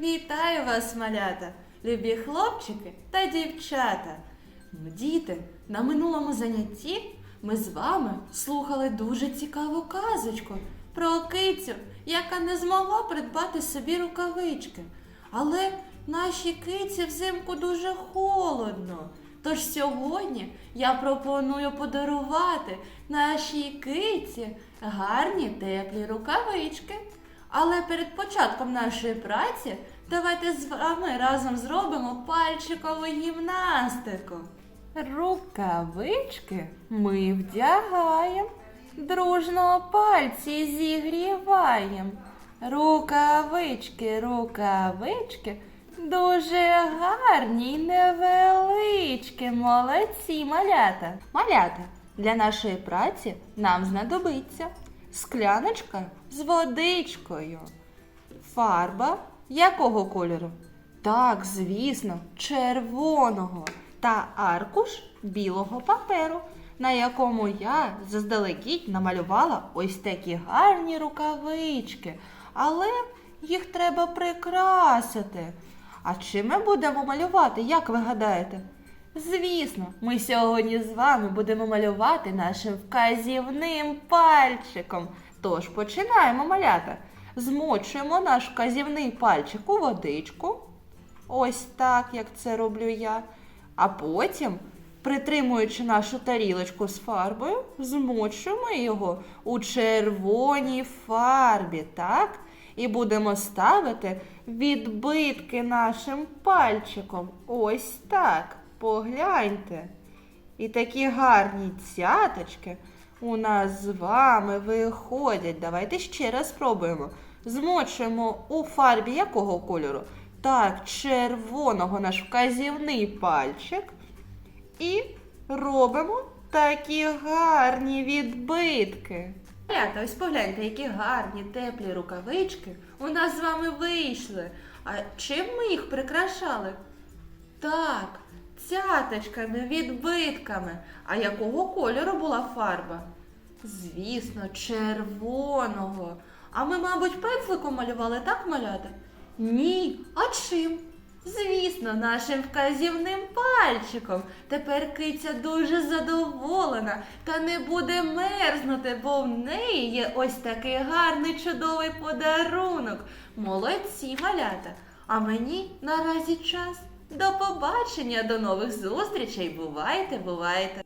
Вітаю вас, малята, любі хлопчики та дівчата. Діти, на минулому занятті ми з вами слухали дуже цікаву казочку про кицю, яка не змогла придбати собі рукавички. Але нашій киці взимку дуже холодно. Тож сьогодні я пропоную подарувати нашій киці гарні теплі рукавички. Але перед початком нашої праці давайте з вами разом зробимо пальчикову гімнастику. Рукавички ми вдягаємо, дружно пальці зігріваємо. Рукавички, рукавички, дуже гарні й невеличкі, молодці малята. Малята, для нашої праці нам знадобиться скляночка з водичкою. Фарба якого кольору? Так, звісно, червоного та аркуш білого паперу, на якому я заздалегідь намалювала ось такі гарні рукавички, але їх треба прикрасити. А чим ми будемо малювати, як ви гадаєте? Звісно, ми сьогодні з вами будемо малювати нашим вказівним пальчиком. Тож починаємо малята. Змочуємо наш вказівний пальчик у водичку. Ось так, як це роблю я. А потім, притримуючи нашу тарілочку з фарбою, змочуємо його у червоній фарбі, так? І будемо ставити відбитки нашим пальчиком. Ось так. Погляньте. І такі гарні цяточки у нас з вами виходять. Давайте ще раз спробуємо. Змочуємо у фарбі якого кольору? Так, червоного наш вказівний пальчик. І робимо такі гарні відбитки. Рята, ось погляньте, які гарні теплі рукавички у нас з вами вийшли. А чим ми їх прикрашали? Так, цяточками, відбитками. А якого кольору була фарба? Звісно, червоного. А ми, мабуть, пензликом малювали, так малята? Ні. А чим? Звісно, нашим вказівним пальчиком. Тепер киця дуже задоволена та не буде мерзнути, бо в неї є ось такий гарний чудовий подарунок. Молодці малята. А мені наразі час. До побачення, до нових зустрічей. Бувайте, бувайте.